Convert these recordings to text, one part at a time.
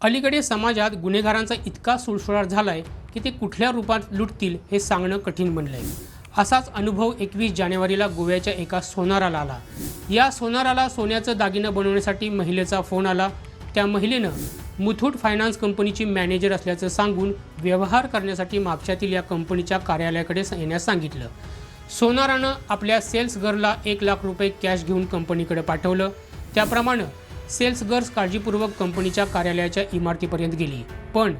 अलीकडे समाजात गुन्हेगारांचा इतका सुळसुळाट आहे की ते कुठल्या रूपात लुटतील हे सांगणं कठीण बनलंय. असाच अनुभव एकवीस जानेवारीला गोव्याच्या एका सोनाराला आला. या सोनाराला सोन्याचं दागिनं बनवण्यासाठी महिलेचा फोन आला. त्या महिलेनं मुथूट फायनान्स कंपनीची मॅनेजर असल्याचं सांगून व्यवहार करण्यासाठी मापशातील या कंपनीच्या कार्यालयाकडे येण्यास सांगितलं. सोनारानं आपल्या सेल्स गर्लला एक लाख रुपये कॅश घेऊन कंपनीकडे पाठवलं. त्याप्रमाणे सेल्स गर्ल्स काळजीपूर्वक कंपनीच्या कार्यालयाच्या इमारतीपर्यंत गेली. पण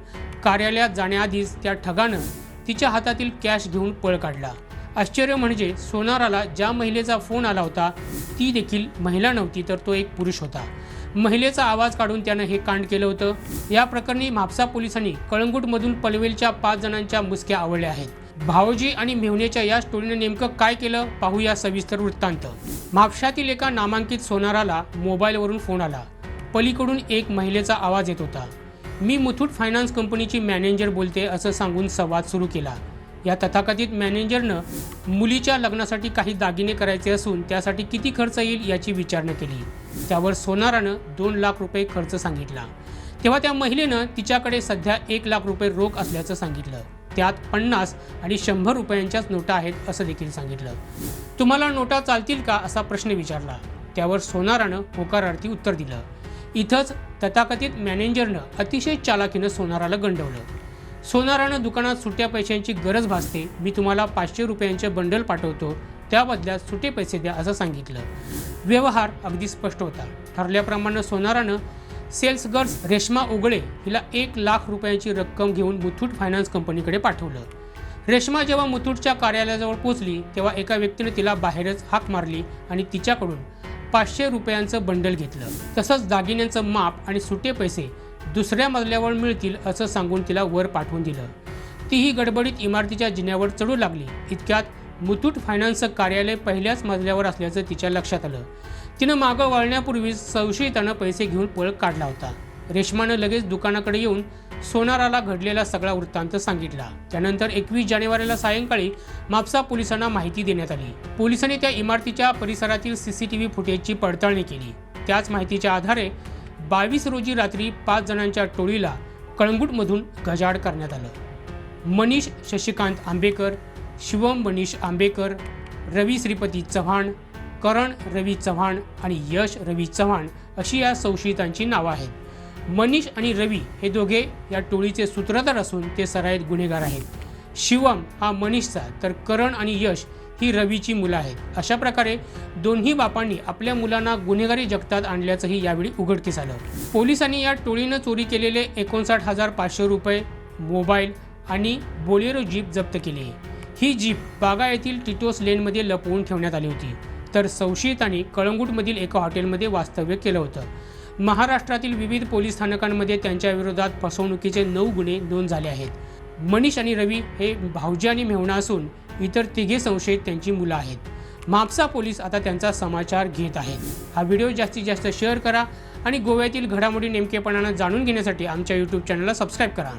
कार्यालयात जाण्याआधीच त्या ठगानं तिच्या हातातील कॅश घेऊन पळ काढला. आश्चर्य म्हणजे सोनाराला ज्या महिलेचा फोन आला होता ती देखील महिला नव्हती तर तो एक पुरुष होता. महिलेचा आवाज काढून त्यानं हे कांड केलं होतं. या प्रकरणी म्हापसा पोलिसांनी कळंगूटमधून पनवेलच्या पाच जणांच्या मुसक्या आवळल्या आहेत. भावजी आणि मेहुणेच्या या स्टोरीनं नेमकं काय केलं? पाहूया सविस्तर वृत्तांत. म्हापशातील एका नामांकित सोनाराला मोबाईलवरून फोन आला. पलीकडून एक महिलेचा आवाज येत होता. मी मुथूट फायनान्स कंपनीची मॅनेजर बोलते असं सांगून संवाद सुरू केला. या तथाकथित मॅनेजरनं मुलीच्या लग्नासाठी काही दागिने करायचे असून त्यासाठी किती खर्च येईल याची विचारणा केली. त्यावर सोनारानं दोन लाख रुपये खर्च सांगितला. तेव्हा त्या महिलेनं तिच्याकडे सध्या एक लाख रुपये रोख असल्याचं सांगितलं. त्यात पन्नास आणि शंभर रुपयांच्याच नोटा आहेत असं देखील सांगितलं. तुम्हाला नोटा चालतील का असा प्रश्न विचारला. त्यावर सोनारानं होकारार्थी उत्तर दिलं. इथंच तथाकथित मॅनेजरनं अतिशय चालाकीनं सोनाराला गंडवलं. सोनारानं दुकानात सुट्या पैशांची गरज भासते मी तुम्हाला पाचशे रुपयांचे बंडल पाठवतो त्या बदल्यात सुटे पैसे द्या असं सांगितलं. व्यवहार अगदी स्पष्ट होता. ठरल्याप्रमाणे सोनारानं सेल्स गर्ल्स रेश्मा उगळे हिला एक लाख रुपयांची रक्कम घेऊन मुथूट फायनान्स कंपनीकडे पाठवलं. रेश्मा जेव्हा मुथूटच्या कार्यालयाजवळ पोचली तेव्हा एका व्यक्तीने तिला बाहेरच हाक मारली आणि तिच्याकडून पाचशे रुपयांचं बंडल घेतलं. तसंच दागिन्यांचं माप आणि सुटे पैसे दुसऱ्या मजल्यावर मिळतील असं सांगून तिला वर पाठवून दिलं. तीही गडबडीत इमारतीच्या जिन्यावर चढू लागली. इतक्यात मुथूट फायनान्सचं कार्यालय पहिल्याच मजल्यावर असल्याचं तिच्या लक्षात आलं. तिनं मागं वळण्यापूर्वीच संशयितानं पैसे घेऊन पळ काढला होता. रेश्मानं लगेच दुकानाकडे येऊन सोनाराला घडलेला सगळा वृत्तांत सांगितला. त्यानंतर एकवीस जानेवारीला सायंकाळी म्हापसा पोलिसांना माहिती देण्यात आली. पोलिसांनी त्या इमारतीच्या परिसरातील सीसीटीव्ही फुटेजची पडताळणी केली. त्याच माहितीच्या आधारे बावीस रोजी रात्री पाच जणांच्या टोळीला कळंगूटमधून गजाड करण्यात आलं. मनीष शशिकांत आंबेकर शिवम मनीष आंबेकर रवी श्रीपती चव्हाण करण रवी चव्हाण आणि यश रवी चव्हाण अशी या संशयितांची नावं आहेत. मनीष आणि रवी हे दोघे या टोळीचे सूत्रधार असून ते सराईत गुन्हेगार आहेत. शिवम हा मनीषचा तर करण आणि यश ही रवीची मुलं आहेत. अशा प्रकारे दोन्ही बापांनी आपल्या मुलांना गुन्हेगारी जगतात आणल्याचंही यावेळी उघडकीस आलं. पोलिसांनी या टोळीनं चोरी केलेले एकोणसाठ हजार पाचशे रुपये मोबाईल आणि बोलेरो जीप जप्त केली. आहे ही जीप बागा येथील टिटोस लेनमध्ये लपवून ठेवण्यात आली होती. तर संशयितांनी कळंगूटमधील एका हॉटेलमध्ये वास्तव्य केलं होतं. महाराष्ट्रातील विविध पोलीस स्थानकांमध्ये त्यांच्या विरोधात फसवणुकीचे नऊ गुन्हे नोंद झाले आहेत. मनीष आणि रवी हे भाऊजी आणि मेहुणा असून इतर तिघे संशयित त्यांची मुलं आहेत. म्हापसा पोलीस आता त्यांचा समाचार घेत आहेत. हा व्हिडिओ जास्तीत जास्त शेअर करा आणि गोव्यातील घडामोडी नेमकेपणानं जाणून घेण्यासाठी आमच्या यूट्यूब चॅनलला सबस्क्राईब करा.